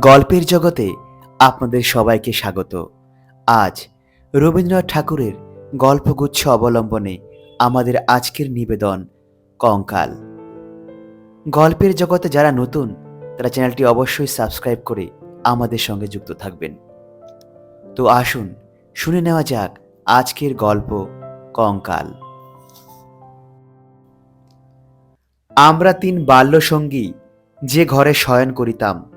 গল্পের জগতে আপনাদের সবাইকে স্বাগত। আজ রবীন্দ্রনাথ ঠাকুরের গল্পগুচ্ছ অবলম্বনে আমাদের আজকের নিবেদন কঙ্কাল। গল্পের জগতে যারা নতুন, তারা চ্যানেলটি অবশ্যই সাবস্ক্রাইব করে আমাদের সঙ্গে যুক্ত থাকবেন। তো আসুন, শুনে নেওয়া যাক আজকের গল্প কঙ্কাল। আমরা তিন বাল্যসঙ্গী যে ঘরে শয়ন করিতাম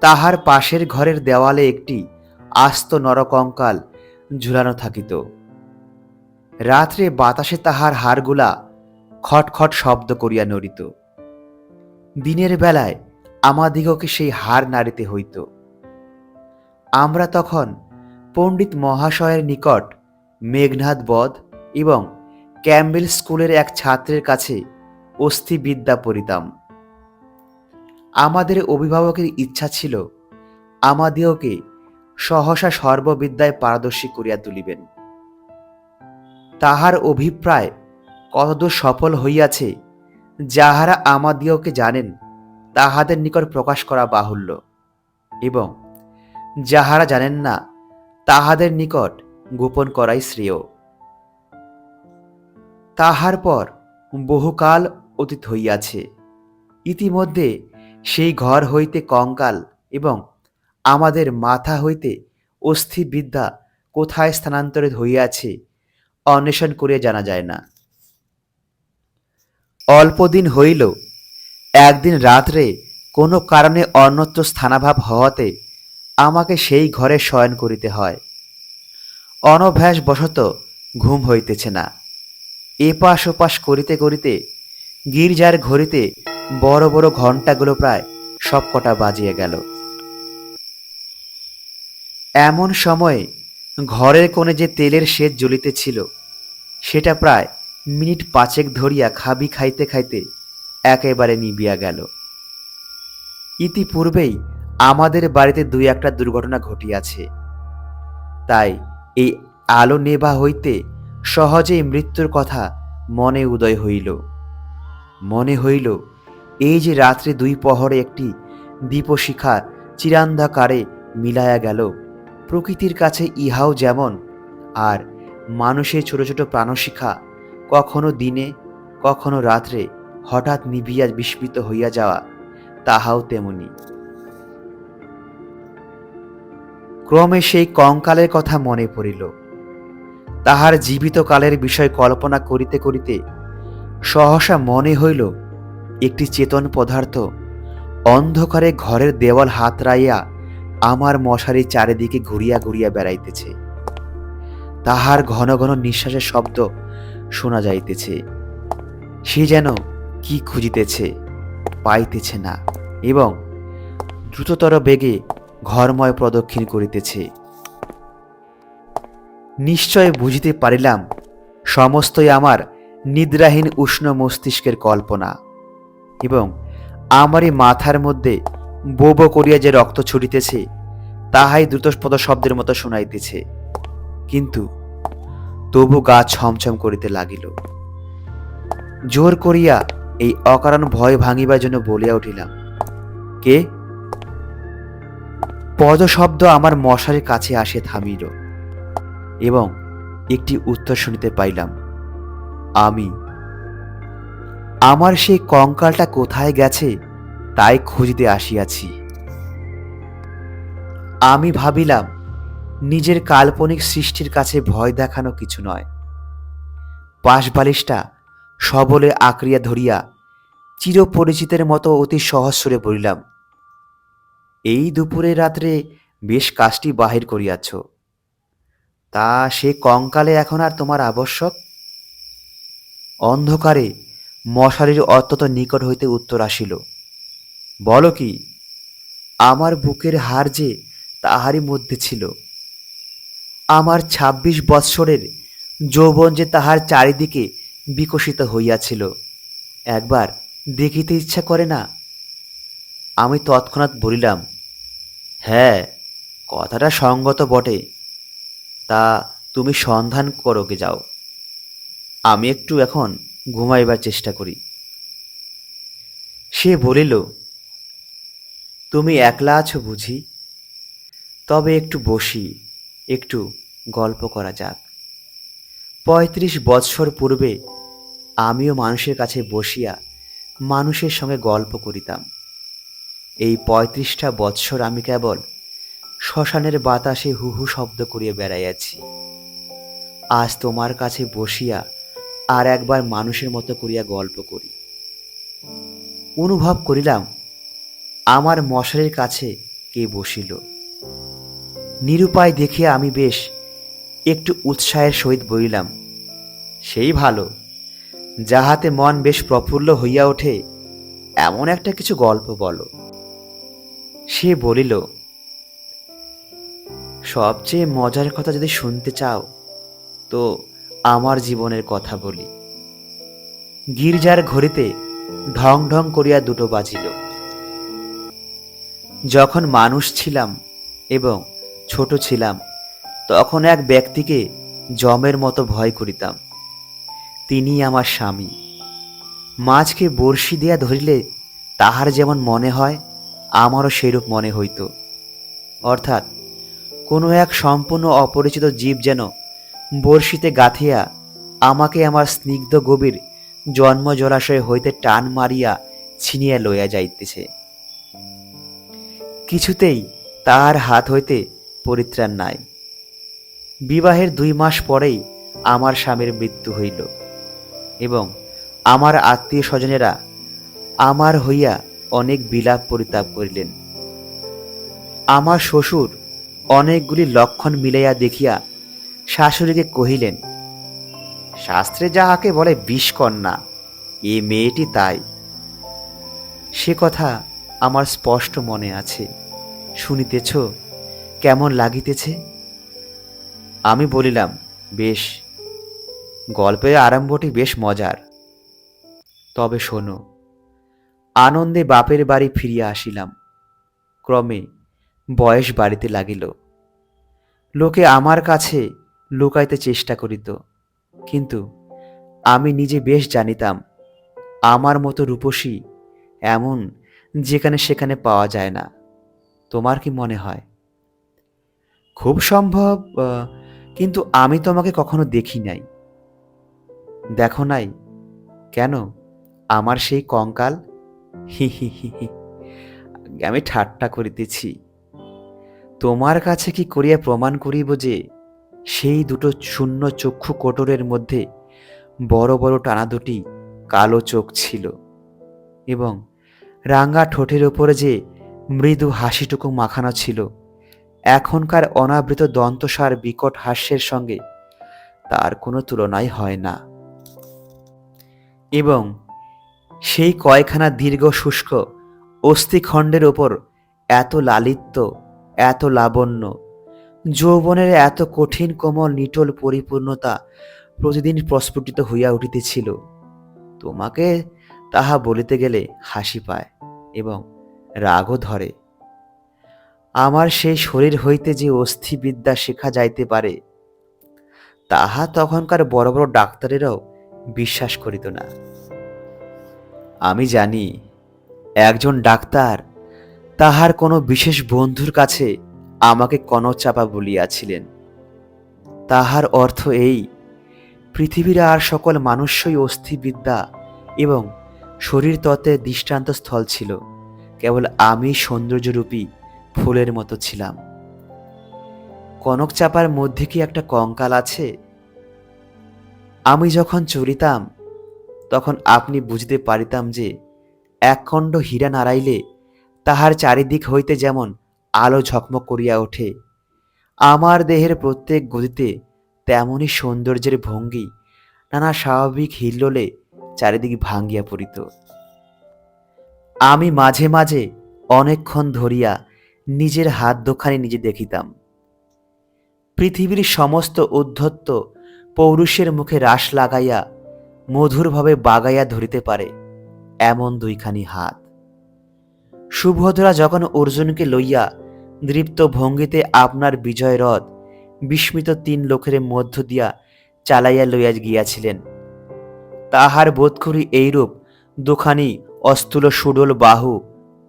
তাহার পাশের ঘরের দেওয়ালে একটি আস্ত নরকঙ্কাল ঝুলানো থাকিত। রাত্রে বাতাসে তাহার হাড়গুলা খটখট শব্দ করিয়া নড়িত। দিনের বেলায় আমাদিগকে সেই হার নাড়িতে হইত। আমরা তখন পণ্ডিত মহাশয়ের নিকট মেঘনাথ বধ এবং ক্যাম্বেল স্কুলের এক ছাত্রের কাছে অস্থিবিদ্যা পড়িতাম। আমাদের অভিভাবকের ইচ্ছা ছিল আমাদিওকে সহসা সর্ববিদ্যায় পারদর্শী করিয়া তুলিবেন। তাহার অভিপ্রায় কতদূর সফল হইয়াছে, যাহারা আমাদিওকে জানেন, তাহাদের নিকট প্রকাশ করা বাহুল্য। এবং যাহারা জানেন না, তাহাদের নিকট গোপন করাই শ্রেয়। তাহার পর বহুকাল অতীত হইয়াছে। ইতিমধ্যে সেই ঘর হইতে কঙ্কাল এবং আমাদের মাথা হইতে অস্থিবিদ্যা কোথায় স্থানান্তরিত হইয়াছে, অন্বেষণ করিয়া জানা যায় না। অল্পদিন হইল, একদিন রাত্রে কোনো কারণে অন্যত্র স্থানাভাব হওয়াতে আমাকে সেই ঘরে শয়ন করিতে হয়। অনভ্যাস বশত ঘুম হইতেছে না। এপাশ ওপাশ করিতে করিতে গির্জার ঘড়িতে বড় বড় ঘণ্টাগুলো প্রায় সবকটা বাজিয়ে গেল। এমন সময়ে ঘরের কোণে যে তেলের শেদ জ্বলিতেছিল সেটা প্রায় মিনিট পাঁচেক ধরিয়া খাবি খাইতে খাইতে একেবারে নিবিয়া গেল। ইতিপূর্বেই আমাদের বাড়িতে দুই একটা দুর্ঘটনা ঘটিয়াছে। তাই এই আলো নেবা হইতে সহজেই মৃত্যুর কথা মনে উদয় হইল। মনে হইল এই যে রাত্রে দুই পহরে একটি দীপশিখা চিরান্ধাকারে মিলায়া গেল, প্রকৃতির কাছে ইহাও যেমন, আর মানুষের ছোট ছোট প্রাণশিখা কখনো দিনে, কখনো রাত্রে হঠাৎ নিবিয়া বিস্মিত হইয়া যাওয়া, তাহাও তেমনি। ক্রমে সেই কঙ্কালের কথা মনে পড়িল। তাহার জীবিত কালের বিষয় কল্পনা করিতে করিতে সহসা মনে হইল একটি চেতন পদার্থ। অন্ধকারে ঘরের দেওয়াল হাতড়াইয়া আমার মশারি চারিদিকে ঘুরিয়া ঘুরিয়া বেড়াইতেছে। তাহার ঘন ঘন নিঃশ্বাসের শব্দ শোনা যাইতেছে। সে যেন কি খুঁজিতেছে, পাইতেছে না এবং দ্রুততর বেগে ঘরময় প্রদক্ষিণ করিতেছে। নিশ্চয় বুঝিতে পারিলাম, সমস্তই আমার নিদ্রাহীন উষ্ণ মস্তিষ্কের কল্পনা। এবং আমারই মাথার মধ্যে বোবো করিয়া যে রক্ত ছুটিতেছে তাহাই দ্রুতস্পদ শব্দের মতো শোনাইতেছে। কিন্তু তবু গা ছমছম করিতে লাগিল। জোর করিয়া এই অকারণ ভয় ভাঙিবার জন্য বলিয়া উঠিলাম, কে? পদ শব্দ আমার মশারির কাছে আসে থামিল এবং একটি উত্তর শুনিতে পাইলাম, আমি। আমার সেই কঙ্কালটা কোথায় গেছে, তাই খুঁজিতে আসিয়াছি। আমি ভাবিলাম, নিজের কাল্পনিক সৃষ্টির কাছে ভয় দেখানো কিছু নয়। পাশ বালিশটা সবলে আঁকড়িয়া ধরিয়া চিরপরিচিতের মতো অতি সহস্বরে বলিলাম, এই দুপুরে রাত্রে বেশ কাজটি বাহির করিয়াছ। তা সে কঙ্কালে এখন আর তোমার আবশ্যক? অন্ধকারে মশারির অত্যন্ত নিকট হইতে উত্তর আসিল, বলো কি, আমার বুকের হার যে তাহারই মধ্যে ছিল, আমার ২৬ বৎসরের যৌবন যে তাহার চারিদিকে বিকশিত হইয়াছিল, একবার দেখিতে ইচ্ছা করে না? আমি তৎক্ষণাৎ বলিলাম হ্যাঁ কথাটা সঙ্গত বটে, তা তুমি সন্ধান করোকে যাও। আমি একটু এখন ঘুমাইবার চেষ্টা করি। সে বলিল, তুমি একলা আছো বুঝি? তবে একটু বসি, একটু গল্প করা যাক। পঁয়ত্রিশ বৎসর পূর্বে আমিও মানুষের কাছে বসিয়া মানুষের সঙ্গে গল্প করিতাম। এই পঁয়ত্রিশটা বৎসর আমি কেবল শ্মশানের বাতাসে হু হু শব্দ করিয়া বেড়াইয়াছি। আজ তোমার কাছে বসিয়া আর একবার মানুষের মতো করিয়া গল্প করি। অনুভব করিলাম, আমার মশারির কাছে কে বসিল। নিরুপায় দেখিয়া আমি বেশ একটু উৎসাহের সহিত বলিলাম, সেই ভালো, যাহাতে মন বেশ প্রফুল্ল হইয়া ওঠে, এমন একটা কিছু গল্প বলো। সে বলিল, সবচেয়ে মজার কথা যদি শুনতে চাও, তো আমার জীবনের কথা বলি। গির্জার ঘড়িতে ঢং ঢং করিয়া দুটো বাজিল। যখন মানুষ ছিলাম এবং ছোট ছিলাম, তখন এক ব্যক্তিকে জমের মতো ভয় করিতাম। তিনি আমার স্বামী। মাছকে বড়শি দিয়া ধরিলে তাহার যেমন মনে হয়, আমারও সেরূপ মনে হইত। অর্থাৎ কোনো এক সম্পূর্ণ অপরিচিত জীব যেন বড়শিতে গাঁথিয়া আমাকে আমার স্নিগ্ধ গভীর জন্ম জলাশয় হইতে টান মারিয়া ছিনিয়া লইয়া যাইতেছে। কিছুতেই তাহার হাত হইতে পরিত্রাণ নাই। বিবাহের দুই মাস পরেই আমার স্বামীর মৃত্যু হইল এবং আমার আত্মীয় স্বজনেরা আমার হইয়া অনেক বিলাপ পরিতাপ করিলেন। আমার শ্বশুর অনেকগুলি লক্ষণ মিলাইয়া দেখিয়া শাশুড়িকে কহিলেন, শাস্ত্রে যাহাকে বলে বিষকন্যা এ মেয়েটি তাই। সে কথা আমার স্পষ্ট মনে আছে। শুনিতেছ, কেমন লাগিতেছে? আমি বলিলাম, বেশ, গল্পের আরম্ভটি বেশ মজার। তবে শোনো, আনন্দে বাপের বাড়ি ফিরিয়া আসিলাম। ক্রমে বয়স বাড়িতে লাগিল। লোকে আমার কাছে লুকাইতে চেষ্টা করিত। কিন্তু আমি নিজে বেশ জানিতাম, আমার মতো রূপসী এমন যেখানে সেখানে পাওয়া যায় না। তোমার কি মনে হয়? খুব সম্ভব কিন্তু আমি তোমাকে কখনো দেখি নাই। দেখো নাই? কেন? আমার সেই কঙ্কাল? হি হি হি হি, আমি ঠাট্টা করিতেছি। তোমার কাছে কি করিয়া প্রমাণ করিব যে সেই দুটো শূন্য চক্ষু কোটরের মধ্যে বড় বড় টানা দুটি কালো চোখ ছিল এবং রাঙ্গা ঠোঁটের ওপরে যে মৃদু হাসিটুকু মাখানো ছিল, এখনকার অনাবৃত দন্তসার বিকট হাস্যের সঙ্গে তার কোনো তুলনাই হয় না। এবং সেই কয়খানা দীর্ঘ শুষ্ক অস্থিখণ্ডের ওপর এত লালিত্য, এত লাবণ্য যৌবনের এত কঠিন কোমল নিটল পরিপূর্ণতা প্রতিদিন প্রস্ফুটিত হইয়া উঠিতেছিল। তোমাকে তাহা বলিতে গেলে হাসি পায় এবং রাগও ধরে। আমার সেই শরীর হইতে যে অস্থিবিদ্যা শেখা যাইতে পারে, তাহা তখনকার বড় বড় ডাক্তারেরাও বিশ্বাস করিত না। আমি জানি, একজন ডাক্তার তাহার কোনো বিশেষ বন্ধুর কাছে আমাকে কনচাপা বলিয়াছিলেন। তাহার অর্থ এই, পৃথিবীর আর সকল মানুষই অস্থিবিদ্যা এবং শরীর তত্ত্বের দৃষ্টান্ত স্থল ছিল। কেবল আমি সৌন্দর্যরূপী ফুলের মতো ছিলাম। কনক চাপার মধ্যে কি একটা কঙ্কাল আছে? আমি যখন চলিতাম, তখন আপনি বুঝতে পারিতাম যে, একখণ্ড হীরা নাড়াইলে তাহার চারিদিক হইতে যেমন আলো ঝকমক করিয়া ওঠে। আমার দেহের প্রত্যেক গতিতে তেমনই সৌন্দর্যের ভঙ্গি, নানা স্বাভাবিক হিল্লোলে চারিদিক ভাঙ্গিয়া পড়িত। আমি মাঝে মাঝে অনেকক্ষণ ধরিয়া নিজের হাত দোখানে নিজে দেখিতাম। পৃথিবীর সমস্ত উদ্ধত্ত পৌরুষের মুখে রাস লাগাইয়া মধুরভাবে বাগাইয়া ধরিতে পারে এমন দুইখানি হাত। সুভদ্রা যখন অর্জুনকে লইয়া দৃপ্ত ভঙ্গিতে আপনার বিজয় রথ বিস্মিত তিন লোকের মধ্য দিয়া চালাইয়া লইয়া গিয়াছিলেন, তাহার বোধ করি এইরূপ দুখানি অস্তুল সুডল বাহু,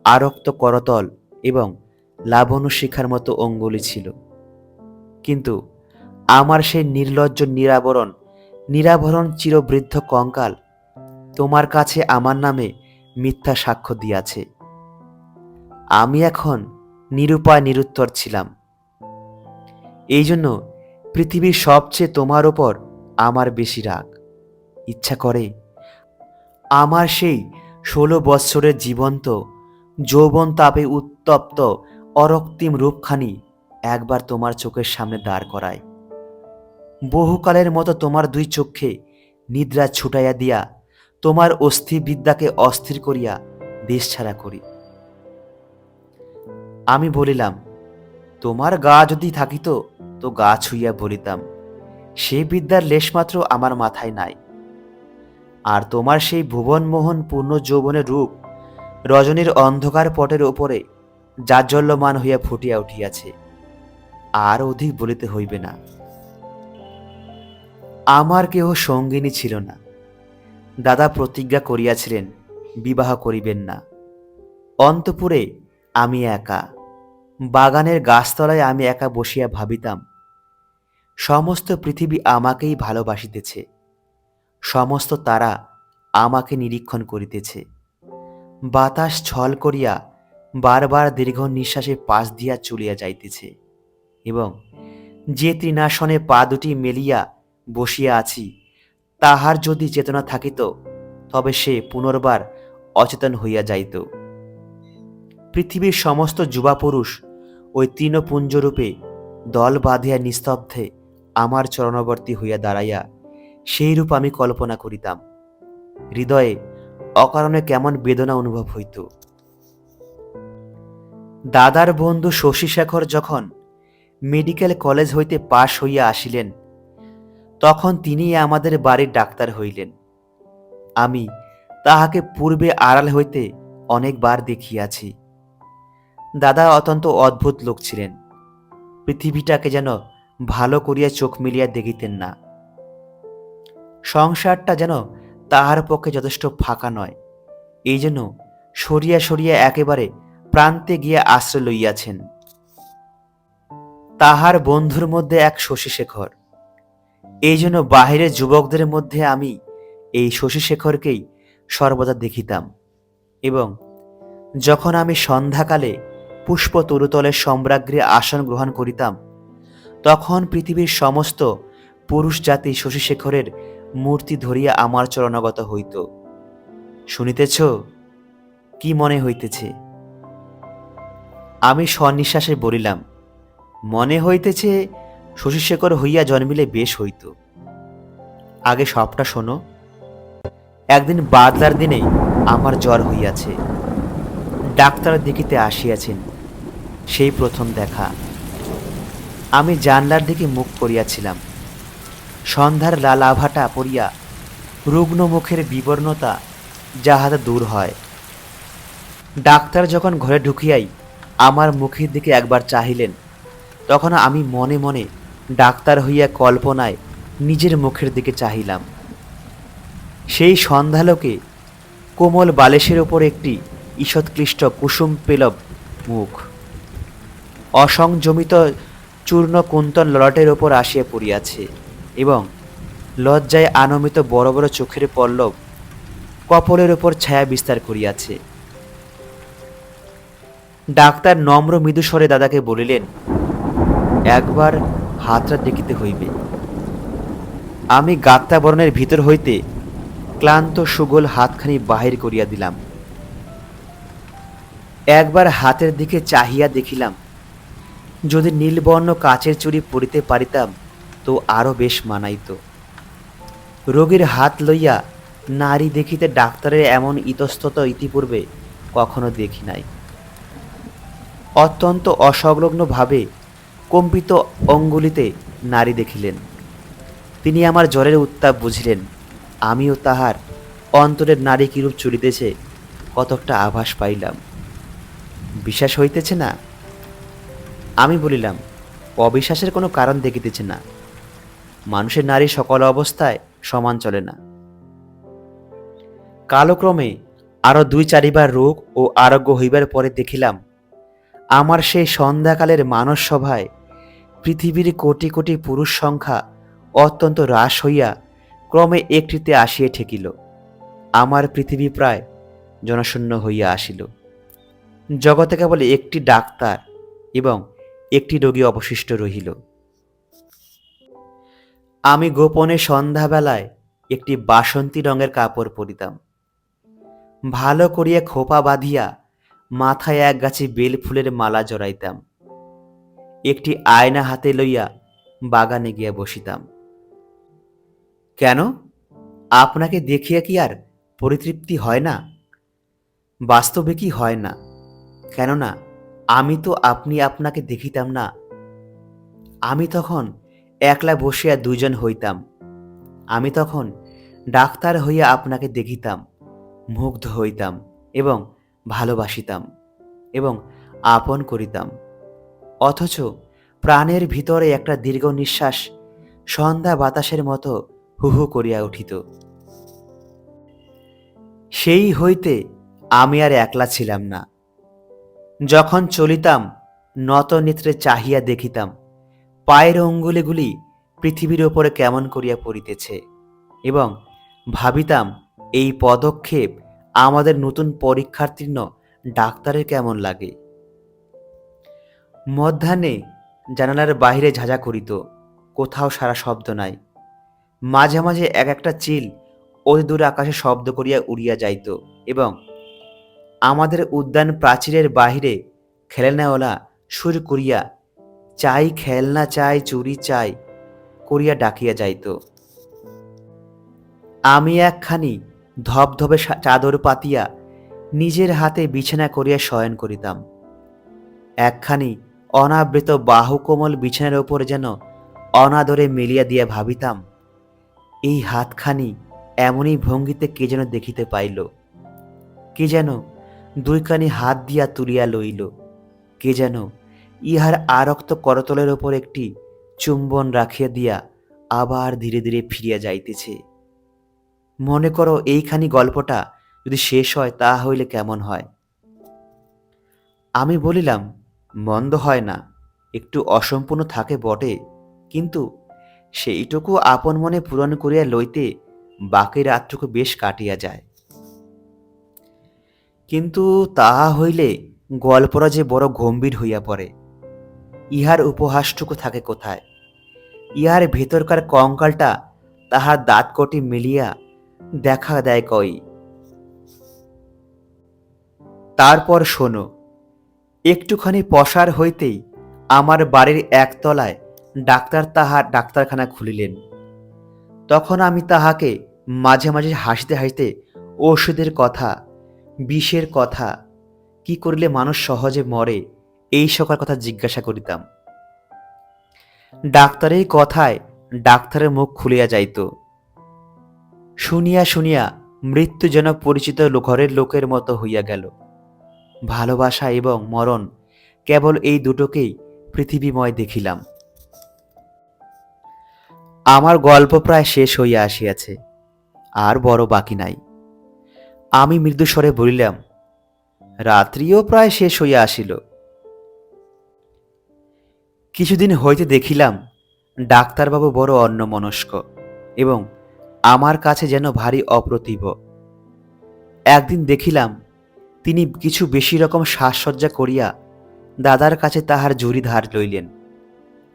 আরক্ত করতল এবং লাবণ্য শিখার মতো অঙ্গুলি ছিল। কিন্তু আমার সেই নির্লজ্জ নিরাবরণ, নিরাভরণ চিরবৃদ্ধ কঙ্কাল তোমার কাছে আমার নামে মিথ্যা সাক্ষ্য দিয়াছে। আমি এখন নিরুপায় নিরুত্তর ছিলাম। এই জন্য পৃথিবীর সবচেয়ে তোমার ওপর আমার বেশি রাগ। ইচ্ছা করে আমার সেই ষোলো বৎসরের জীবন্ত, যৌবন তাপে উত্তপ্ত, অরক্তিম রূপখানি একবার তোমার চোখের সামনে দাঁড় করায়। বহুকালের মতো তোমার দুই চক্ষে নিদ্রা ছুটাইয়া দিয়া তোমার অস্থিবিদ্যাকে অস্থির করিয়া দেশ ছাড়া করি। আমি বলিলাম, তোমার গা যদি থাকিত, তো গা ছুইয়া বলিতাম। সে বিদ্যার লেশমাত্র আমার মাথায় নাই। আর তোমার সেই ভুবনমোহন পূর্ণ যৌবনের রূপ রজনীর অন্ধকার পটের ওপরে জাজ্জল্যমান হইয়া ফুটিয়া উঠিয়াছে। আর অধিক বলিতে হইবে না। আমার কেহ সঙ্গিনী ছিল না। দাদা প্রতিজ্ঞা করিয়াছিলেন, বিবাহ করিবেন না। অন্তপুরে আমি একা। বাগানের গাছতলায় আমি একা বসিয়া ভাবিতাম, সমস্ত পৃথিবী আমাকেই ভালোবাসিতেছে, সমস্ত তারা আমাকে নিরীক্ষণ করিতেছে। বাতাস ছল করিয়া বারবার দীর্ঘ নিঃশ্বাসে পাশ দিয়া চলিয়া যাইতেছে এবং যে তৃণাসনে পা দুটি মেলিয়া বসিয়া আছি, তাহার যদি চেতনা থাকিত, তবে সে পুনর্বার অচেতন হইয়া যাইত। পৃথিবীর সমস্ত যুবা পুরুষ ওই তৃণপুঞ্জরূপে দল বাঁধিয়া নিস্তব্ধে আমার চরণবর্তী হইয়া দাঁড়াইয়া সেই রূপ আমি কল্পনা করিতাম। হৃদয়ে অকারণে কেমন বেদনা অনুভব হইত। দাদার বন্ধু শশীশেখর যখন মেডিকেল কলেজ হইতে পাশ হইয়া আসিলেন, তখন তিনি আমাদের বাড়ির ডাক্তার হইলেন। আমি তাহাকে পূর্বে আড়াল হইতে অনেকবার দেখিয়াছি। দাদা অত্যন্ত অদ্ভুত লোক ছিলেন। পৃথিবীটাকে যেন ভালো করিয়া চোখ মিলিয়া দেখিতেন না। সংসারটা যেন তাহার পক্ষে যথেষ্ট ফাঁকা নয়। এই জন্য সরিয়া সরিয়া একেবারে প্রান্তে গিয়া আশ্রয় লইয়াছেন। তাহার বন্ধুর মধ্যে এক শশীশেখর। এই জন্য বাহিরের যুবকদের মধ্যে আমি এই শশীশেখরকেই সর্বদা দেখিতাম এবং যখন আমি সন্ধ্যাকালে পুষ্প তরুতলের সম্রাগ্রে আসন গ্রহণ করিতাম। তখন পৃথিবীর সমস্ত পুরুষ জাতি শশীশেখরের মূর্তি ধরিয়া আমার চরণগত হইত। শুনিতেছ? কি মনে হইতেছে? আমি সন্নিশ্বাসে বলিলাম, মনে হইতেছে শশীশেখর হইয়া জন্মিলে বেশ হইত। আগে সবটা শোনো। একদিন বাদলার দিনে আমার জ্বর হইয়াছে। ডাক্তার দেখিতে আসিয়াছেন। সেই প্রথম দেখা। আমি জানলার দিকে মুখ করিয়াছিলাম। সন্ধ্যার লাল আভাটা পড়িয়া রুগ্ন মুখের বিবর্ণতা যাহাতে দূর হয়। ডাক্তার যখন ঘরে ঢুকিয়াই আমার মুখের দিকে একবার চাহিলেন, তখন আমি মনে মনে ডাক্তার হইয়া কল্পনায় নিজের মুখের দিকে চাহিলাম। সেই সন্ধ্যালোকে কোমল বালিশের ওপর একটি ঈষৎক্লিষ্ট কুসুম পেলব মুখ। অসংযমিত চূর্ণ কুন্তন ললাটের ওপর আসিয়া পড়িয়াছে এবং লজ্জায় আনমিত বড় বড় চোখের পল্লব কপলের ওপর ছায়া বিস্তার করিয়াছে। ডাক্তার নম্র মৃদুস্বরে দাদাকে বলিলেন, একবার হাতটা দেখিতে হইবে। আমি গাত্তাবরণের ভিতর হইতে ক্লান্ত সুগোল হাতখানি বাহির করিয়া দিলাম। একবার হাতের দিকে চাহিয়া দেখিলাম যদি নীলবর্ণ কাচের চুরি পরিতে পারিতাম, তো আরও বেশ মানাইত। রোগীর হাত লইয়া নারী দেখিতে ডাক্তারের এমন ইতস্তত ইতিপূর্বে কখনো দেখি নাই। অত্যন্ত অসংলগ্নভাবে কম্পিত অঙ্গুলিতে নারী দেখিলেন। তিনি আমার জ্বরের উত্তাপ বুঝিলেন। আমিও তাহার অন্তরের নারী কিরূপ চলিতেছে কতকটা আভাস পাইলাম। বিশ্বাস হইতেছে না আমি বলিলাম, অবিশ্বাসের কোনো কারণ দেখিতেছে না। মানুষের নারী সকল অবস্থায় সমান চলে না। কালক্রমে আরও দুই চারিবার রোগ ও আরোগ্য হইবার পরে দেখিলাম, আমার সেই সন্ধ্যাকালের মানস সভায় পৃথিবীর কোটি কোটি পুরুষ সংখ্যা অত্যন্ত হ্রাস হইয়া ক্রমে একটিতে আসিয়া ঠেকিল। আমার পৃথিবী প্রায় জনশূন্য হইয়া আসিল। জগতে কেবল একটি ডাক্তার এবং একটি রোগী অবশিষ্ট রহিল। আমি গোপনে সন্ধ্যাবেলায় একটি বাসন্তী রঙের কাপড় পরিতাম। ভালো করিয়া খোপা বাঁধিয়া মাথায় এক গাছে বেল ফুলের মালা জড়াইতাম। একটি আয়না হাতে লইয়া বাগানে গিয়া বসিতাম। কেন? আপনাকে দেখিয়া কি আর পরিতৃপ্তি হয় না? বাস্তবে কি হয় না? কেননা আমি তো আপনি আপনাকে দেখিতাম না। আমি তখন একলা বসিয়া দুজন হইতাম। আমি তখন ডাক্তার হইয়া আপনাকে দেখিতাম, মুগ্ধ হইতাম এবং ভালোবাসিতাম এবং আপন করিতাম। অথচ প্রাণের ভিতরে একটা দীর্ঘ নিঃশ্বাস সন্ধ্যা বাতাসের মতো হুহু করিয়া উঠিত। সেই হইতে আমি আর একলা ছিলাম না। যখন চলিতাম নত নেত্রে চাহিয়া দেখিতাম, পায়ের অঙ্গুলিগুলি পৃথিবীর ওপরে কেমন করিয়া পড়িতেছে এবং ভাবিতাম, এই পদক্ষেপ আমাদের নতুন পরীক্ষার্থীর্ণ ডাক্তারের কেমন লাগে। মধ্যাহ্নে জানালার বাহিরে ঝাঁঝা করিত, কোথাও সারা শব্দ নাই। মাঝে মাঝে এক একটা চিল অতি দূর আকাশে শব্দ করিয়া উড়িয়া যাইত এবং আমাদের উদ্যান প্রাচীরের বাহিরে খেলনাওয়ালা সুর করিয়া, চাই খেলনা, চাই চুরি, চাই করিয়া ডাকিয়া যাইত। আমি একখানি ধবধবে চাদর পাতিয়া নিজের হাতে বিছানা করিয়া শয়ন করিতাম। একখানি অনাবৃত বাহুকোমল বিছানার ওপর যেন অনাদরে মিলিয়া দিয়া ভাবিতাম, এই হাতখানি এমনই ভঙ্গিতে কে যেন দেখিতে পাইল। কে যেন দুইখানি হাত দিয়া তুলিয়া লইল। কে যেন ইহার আরক্ত করতলের ওপর একটি চুম্বন রাখিয়া দিয়া আবার ধীরে ধীরে ফিরিয়া যাইতেছে। মনে করো এইখানি গল্পটা যদি শেষ হয়, তা হইলে কেমন হয়? আমি বলিলাম, মন্দ হয় না, একটু অসম্পূর্ণ থাকে বটে, কিন্তু সেইটুকু আপন মনে পূরণ করিয়া লইতে বাকি রাতটুকু বেশ কাটিয়া যায়। কিন্তু তাহা হইলে গল্পরা যে বড় গম্ভীর হইয়া পড়ে, ইহার উপহাসটুকু থাকে কোথায়? ইহার ভেতরকার কঙ্কালটা তাহার দাঁতকটি মিলিয়া দেখা দেয় কই? তারপর শোনো, একটুখানি পসার হইতেই আমার বাড়ির একতলায় ডাক্তার তাহার ডাক্তারখানা খুলিলেন। তখন আমি তাহাকে মাঝে মাঝে হাসতে হাসতে ওষুধের কথা বিষের কথা। কি করিলে মানুষ সহজে মরে? এই সকল কথা জিজ্ঞাসা করিতাম। ডাক্তারের কথায় ডাক্তারের মুখ খুলিয়া যাইত। শুনিয়া শুনিয়া মৃত্যু যেন পরিচিত ঘরের লোকের মতো হইয়া গেল। ভালোবাসা এবং মরণ কেবল এই দুটোকেই পৃথিবীময় দেখিলাম। আমার গল্প প্রায় শেষ হইয়া আসিয়াছে। আর বড় বাকি নাই। আমি মৃদুস্বরে বলিলাম, রাত্রিও প্রায় শেষ হইয়া আসিল। কিছুদিন হইতে দেখিলাম, ডাক্তারবাবু বড় অন্যমনস্ক এবং আমার কাছে যেন ভারী অপ্রতিভ। একদিন দেখিলাম, তিনি কিছু বেশি রকম সাজসজ্জা করিয়া দাদার কাছে তাহার জুরি ধার লইলেন।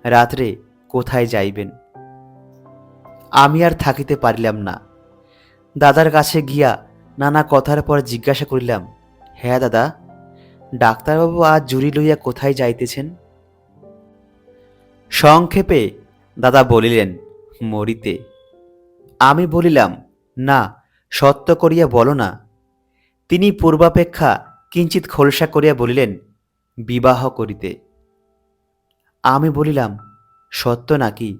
রাত্রে কোথায় যাইবেন? আমি আর থাকিতে পারিলাম না। দাদার কাছে গিয়া নানা কথার পর জিজ্ঞাসা করিলাম হ্যাঁ দাদা, ডাক্তারবাবু আজ জুরি লইয়া কোথায় যাইতেছেন? সংক্ষেপে দাদা বলিলেন, মরিতে। আমি বলিলাম, না, সত্য করিয়া বলো না। তিনি পূর্বাপেক্ষা কিঞ্চিত খোলসা করিয়া বলিলেন, বিবাহ করিতে। আমি বলিলাম, সত্য নাকি?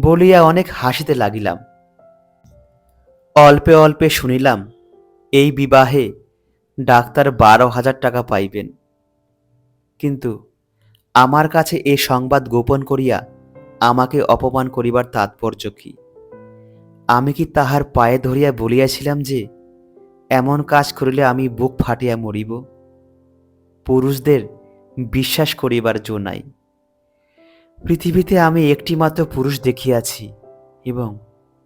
বলিয়া অনেক হাসিতে লাগিলাম। অল্পে অল্পে শুনিলাম, এই বিবাহে ডাক্তার বারো হাজার টাকা পাইবেন। কিন্তু আমার কাছে এ সংবাদ গোপন করিয়া আমাকে অপমান করিবার তাৎপর্য কি? আমি কি তাহার পায়ে ধরিয়া বলিয়াছিলাম যে, এমন কাজ করিলে আমি বুক ফাটিয়া মরিব? পুরুষদের বিশ্বাস করিবার জো নাই। পৃথিবীতে আমি একটিমাত্র পুরুষ দেখিয়াছি এবং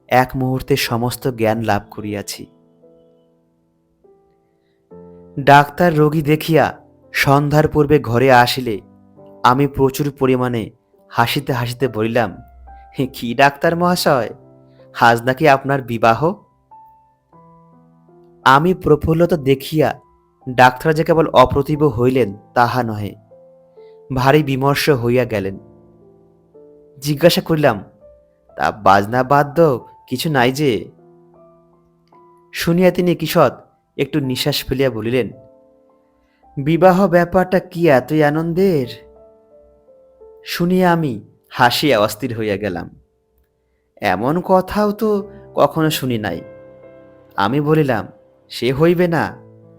এক মুহূর্তে সমস্ত জ্ঞান লাভ করিয়াছি। ডাক্তার রোগী দেখিয়া সন্ধ্যার পূর্বে ঘরে আসিলে আমি প্রচুর পরিমাণে হাসিতে হাসিতে বলিলাম "হে, কি ডাক্তার মহাশয়? আজ নাকি আপনার বিবাহ? আমি প্রফুল্লতা দেখিয়া ডাক্তার যে কেবল অপ্রতিভ হইলেন তাহা নহে ভারী বিমর্ষ হইয়া গেলেন। জিজ্ঞাসা করিলাম তা বাজনা বাদ্য কিছু নাই যে? শুনিয়া তিনি কিশোর একটু নিঃশ্বাস ফেলিয়া বলিলেন, বিবাহ ব্যাপারটা কি এতই আনন্দের? শুনিয়া আমি হাসিয়া অস্থির হইয়া গেলাম। এমন কথাও তো কখনো শুনি নাই। আমি বলিলাম, সে হইবে না,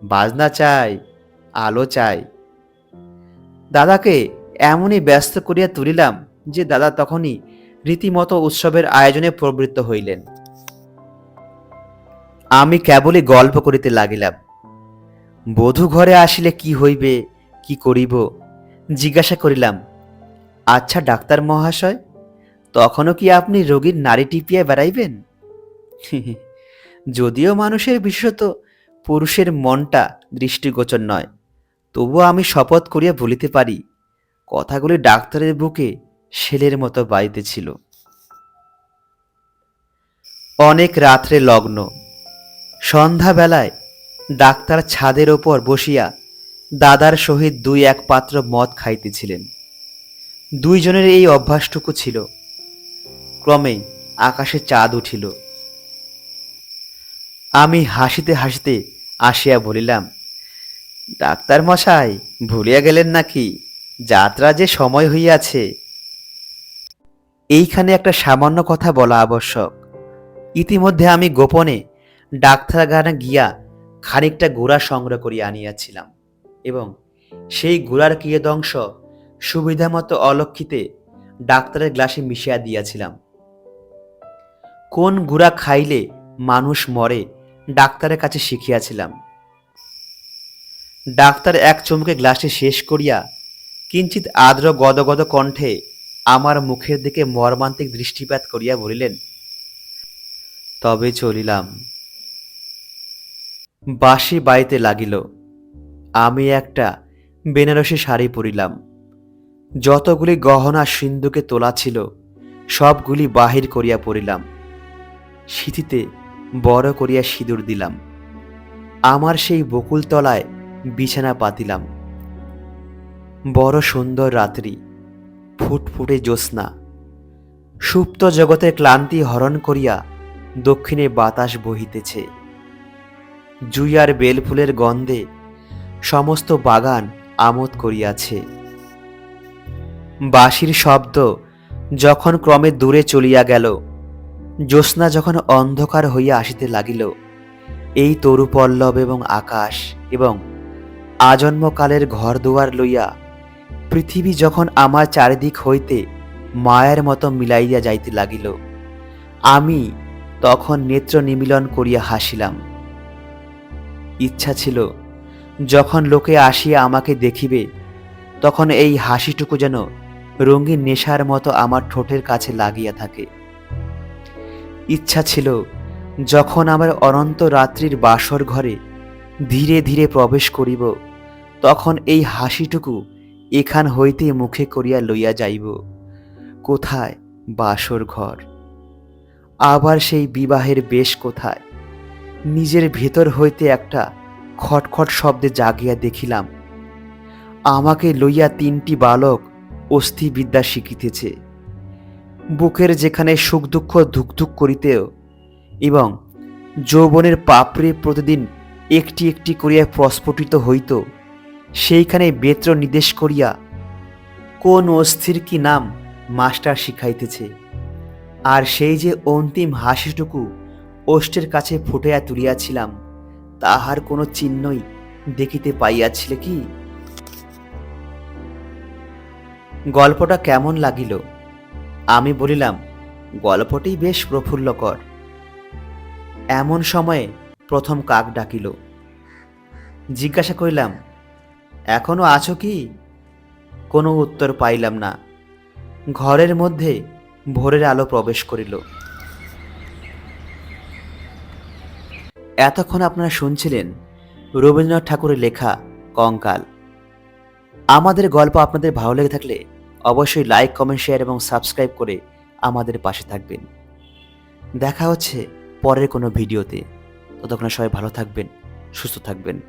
বাজনা চাই, আলো চাই। দাদাকে এমনই ব্যস্ত করিয়া তুলিলাম যে দাদা তখনই রীতিমতো উৎসবের আয়োজনে প্রবৃত্ত হইলেন। আমি কেবলই গল্প করিতে লাগিলাম। বধূ ঘরে আসিলে কি হইবে, কি করিব? জিজ্ঞাসা করিলাম আচ্ছা ডাক্তার মহাশয়, তখনও কি আপনি রোগীর নারী টিপিয়া বেড়াইবেন? যদিও মানুষের বিশেষত পুরুষের মনটা দৃষ্টিগোচর নয়, তবুও আমি শপথ করিয়া বলিতে পারি, কথাগুলি ডাক্তারের বুকে শেলের মতো বাড়িতেছিল অনেক রাত্রে লগ্ন। সন্ধ্যাবেলায় ডাক্তার ছাদের ওপর বসিয়া দাদার সহিত দুই এক পাত্র মদ খাইতেছিলেন। দুইজনের এই অভ্যাসটুকু ছিল। ক্রমে আকাশে চাঁদ উঠিল। আমি হাসিতে হাসিতে আসিয়া বলিলাম ডাক্তার মশাই ভুলিয়া গেলেন নাকি? যাত্রা যে সময় হইয়াছে এইখানে একটা সামান্য কথা বলা আবশ্যক। ইতিমধ্যে আমি গোপনে ডাক্তারখানা গিয়া খানিকটা গুড়া সংগ্রহ করিয়া আনিয়াছিলাম এবং সেই গুড়ার কিয়দংশ সুবিধা মতো অলক্ষিতে ডাক্তারের গ্লাসে মিশিয়া দিয়াছিলাম। কোন গুড়া খাইলে মানুষ মরে ডাক্তারের কাছে শিখিয়াছিলাম। ডাক্তার এক চমকে গ্লাসে শেষ করিয়া কিঞ্চিত আর্দ্র গদগদ কণ্ঠে আমার মুখের দিকে মর্মান্তিক দৃষ্টিপাত করিয়া বলিলেন, তবে চলিলাম। বাসি বাইতে লাগিল। আমি একটা বেনারসি শাড়ি পরিলাম। যতগুলি গহনা সিন্ধুকে তোলা ছিল, সবগুলি বাহির করিয়া পড়িলাম সিঁথিতে বড় করিয়া সিঁদুর দিলাম। আমার সেই বকুলতলায় বিছানা পাতিলাম। বড় সুন্দর রাত্রি। ফুটফুটে জ্যোৎস্না। সুপ্ত জগতে ক্লান্তি হরণ করিয়া দক্ষিণে বাতাস বহিতেছে। জুইয়ার বেলফুলের গন্ধে সমস্ত বাগান আমোদ করিয়াছে। বাঁশির শব্দ যখন ক্রমে দূরে চলিয়া গেল, জ্যোৎস্না যখন অন্ধকার হইয়া আসিতে লাগিল, এই তরুপল্লব এবং আকাশ এবং আজন্মকালের ঘর দুয়ার লইয়া পৃথিবী যখন আমার চারিদিক হইতে মায়ের মতো মিলাইয়া যাইতে লাগিল, আমি তখন নেত্র নিমিলন করিয়া হাসিলাম। ইচ্ছা ছিল, যখন লোকে আসিয়া আমাকে দেখিবে, তখন এই হাসিটুকু যেন রঙিন নেশার মতো আমার ঠোঁটের কাছে লাগিয়া থাকে। ইচ্ছা ছিল, যখন আমার অনন্ত রাত্রির বাসর ঘরে ধীরে ধীরে প্রবেশ করিব, তখন এই হাসিটুকু এখান হইতে মুখে করিয়া লইয়া যাইব। কোথায়? বাসর ঘর। আবার সেই বিবাহের বেশ কোথায়? নিজের ভেতর হইতে একটা খটখট শব্দে জাগিয়া দেখিলাম। আমাকে লইয়া তিনটি বালক অস্থিবিদ্যা শিখিতেছে। বুকের যেখানে সুখ দুঃখ ধুকধুক করিতেও এবং যৌবনের পাপড়ে প্রতিদিন একটি একটি করিয়া প্রস্ফুটিত হইত সেইখানে বেত্র নির্দেশ করিয়া, কোন অস্থির কি নাম মাস্টার শিখাইতেছে। আর সেই যে অন্তিম হাসিটুকু ওষ্টের কাছে ফুটিয়া তুলিয়াছিলাম, তাহার কোনো চিহ্নই দেখিতে পাইয়াছিলে কি? গল্পটা কেমন লাগিল? আমি বলিলাম, গল্পটি বেশ প্রফুল্লকর। এমন সময়ে প্রথম কাক ডাকিল। জিজ্ঞাসা করিলাম এখনও আছো কি? কোনো উত্তর পাইলাম না। ঘরের মধ্যে ভোরের আলো প্রবেশ করিল। এতক্ষণ আপনারা শুনছিলেন রবীন্দ্রনাথ ঠাকুরের লেখা কঙ্কাল। আমাদের গল্প আপনাদের ভালো লেগে থাকলে অবশ্যই লাইক কমেন্ট শেয়ার এবং সাবস্ক্রাইব করে আমাদের পাশে থাকবেন। দেখা হচ্ছে পরের কোনো ভিডিওতে। ততক্ষণ সবাই ভালো থাকবেন, সুস্থ থাকবেন।